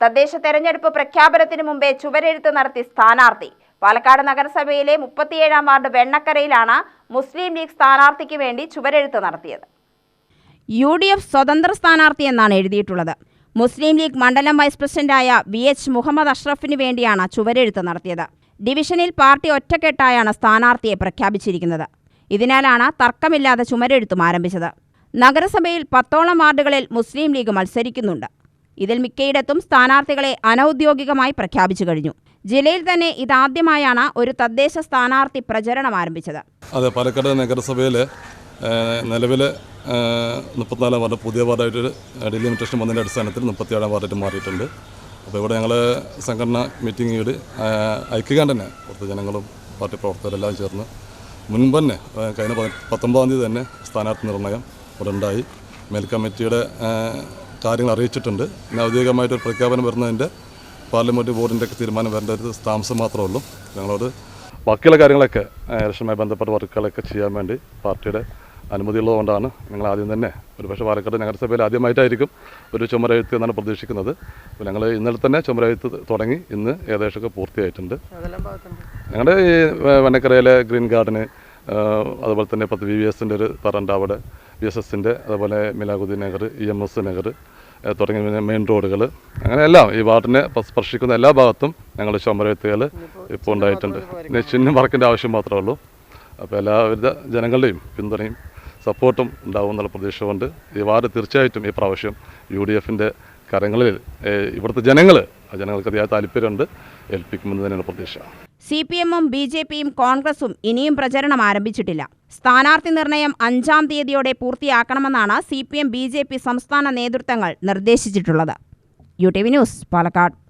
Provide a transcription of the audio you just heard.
തദ്ദേശ തെരഞ്ഞെടുപ്പ് പ്രഖ്യാപനത്തിന് മുമ്പേ ചുവരെഴുത്ത് നടത്തി സ്ഥാനാർത്ഥി. പാലക്കാട് നഗരസഭയിലെ മുപ്പത്തിയേഴാം വാർഡ് വെണ്ണക്കരയിലാണ് മുസ്ലിം ലീഗ് സ്ഥാനാർത്ഥിക്ക് വേണ്ടി ചുവരെഴുത്ത് നടത്തിയത്. യു ഡി എഫ് സ്വതന്ത്ര സ്ഥാനാർത്ഥി എന്നാണ് എഴുതിയിട്ടുള്ളത്. മുസ്ലിം ലീഗ് മണ്ഡലം വൈസ് പ്രസിഡന്റായ വി എച്ച് മുഹമ്മദ് അഷ്റഫിന് വേണ്ടിയാണ് ചുവരെഴുത്ത് നടത്തിയത്. ഡിവിഷനിൽ പാർട്ടി ഒറ്റക്കെട്ടായാണ് സ്ഥാനാർത്ഥിയെ പ്രഖ്യാപിച്ചിരിക്കുന്നത്. ഇതിനാലാണ് തർക്കമില്ലാതെ ചുമരെഴുത്തും ആരംഭിച്ചത്. നഗരസഭയിൽ പത്തോളം വാർഡുകളിൽ മുസ്ലിം ലീഗ് മത്സരിക്കുന്നുണ്ട്. ഇതിൽ മിക്കയിടത്തും സ്ഥാനാർത്ഥികളെ അനൌദ്യോഗികമായി പ്രഖ്യാപിച്ചു കഴിഞ്ഞു. ജില്ലയിൽ തന്നെ ഇതാദ്യമായാണ് ഒരു തദ്ദേശ സ്ഥാനാർത്ഥി പ്രചരണം ആരംഭിച്ചത്. അതെ പാലക്കാട് നഗരസഭയിൽ നിലവിൽ മുപ്പത്തിനാലാം വാർഡ് പുതിയ വാർഡായിട്ട് ഡിലിമിറ്റേഷൻ വന്നതിന്റെ അടിസ്ഥാനത്തിൽ മുപ്പത്തിയേഴാം വാർഡായിട്ട് മാറിയിട്ടുണ്ട്. അപ്പോൾ ഇവിടെ ഞങ്ങൾ സംഘടന മീറ്റിംഗ് ഈട് ഐക്യകാൻ തന്നെ പുറത്ത് ജനങ്ങളും പാർട്ടി പ്രവർത്തകരെല്ലാം ചേർന്ന് മുൻപ് തന്നെ കഴിഞ്ഞ പതി- പത്തൊമ്പതാം തീയതി തന്നെ സ്ഥാനാർത്ഥി നിർണയം ഇവിടെ ഉണ്ടായി. മേൽ കമ്മിറ്റിയുടെ ആ, കാര്യങ്ങൾ അറിയിച്ചിട്ടുണ്ട്. പിന്നെ ഔദ്യോഗികമായിട്ടൊരു പ്രഖ്യാപനം വരുന്നതിന്റെ പാർലമെന്റ് ബോർഡിന്റെ ഒക്കെ തീരുമാനം വരേണ്ട ഒരു താമസം മാത്രമേ ഉള്ളൂ. ഞങ്ങളോട് ബാക്കിയുള്ള കാര്യങ്ങളൊക്കെ ഇലക്ഷനുമായി ബന്ധപ്പെട്ട വർക്കുകളൊക്കെ ചെയ്യാൻ വേണ്ടി പാർട്ടിയുടെ അനുമതി ഉള്ളതുകൊണ്ടാണ് ഞങ്ങൾ ആദ്യം തന്നെ ഒരുപക്ഷെ പാലക്കാട് നഗരസഭയിൽ ആദ്യമായിട്ടായിരിക്കും ഒരു ചുമരെഴുത്ത് എന്നാണ് പ്രതീക്ഷിക്കുന്നത്. അപ്പോൾ ഞങ്ങൾ ഇന്നലെ തന്നെ ചുമരെഴുത്ത് തുടങ്ങി ഇന്ന് ഏകദേശമൊക്കെ പൂർത്തിയായിട്ടുണ്ട്. ഞങ്ങളുടെ ഈ വെണ്ണക്കരയിലെ ഗ്രീൻ ഗാർഡന് അതുപോലെ തന്നെ പത്ത് വി വി എസിന്റെ ഒരു തറണ്ട് അവിടെ. വി എസ് എസിന്റെ അതുപോലെ Milakuddin Nagar E M S Nagar പിന്നെ മെയിൻ റോഡുകൾ അങ്ങനെ എല്ലാം ഈ വാർഡിനെ സ്പർശിക്കുന്ന എല്ലാ ഭാഗത്തും ഞങ്ങൾ ചുമരത്തുകൾ ഇപ്പോൾ ഉണ്ടായിട്ടുണ്ട്. പിന്നെ ചിഹ്നം വർക്കിന്റെ ആവശ്യം മാത്രമേ ഉള്ളൂ. അപ്പോൾ എല്ലാവിധ ജനങ്ങളുടെയും പിന്തുണയും സപ്പോർട്ടും ഉണ്ടാവും എന്നുള്ള പ്രതീക്ഷ ഈ വാർഡ് തീർച്ചയായിട്ടും ഈ പ്രാവശ്യം യു ഡി എഫിന്റെ കരങ്ങളിൽ ഇവിടുത്തെ ജനങ്ങൾ ജനങ്ങൾക്ക് അതിയായ താല്പര്യമുണ്ട്. ഏൽപ്പിക്കുമെന്ന് തന്നെയാണ് പ്രതീക്ഷ. സി പി എമ്മും ബി ജെ പിയും കോൺഗ്രസും ഇനിയും പ്രചരണം ആരംഭിച്ചിട്ടില്ല. സ്ഥാനാർത്ഥി നിർണയം അഞ്ചാം തീയതിയോടെ പൂർത്തിയാക്കണമെന്നാണ് C P M B J P സംസ്ഥാന നേതൃത്വങ്ങൾ നിർദ്ദേശിച്ചിട്ടുള്ളത്. U T V news Palakkad.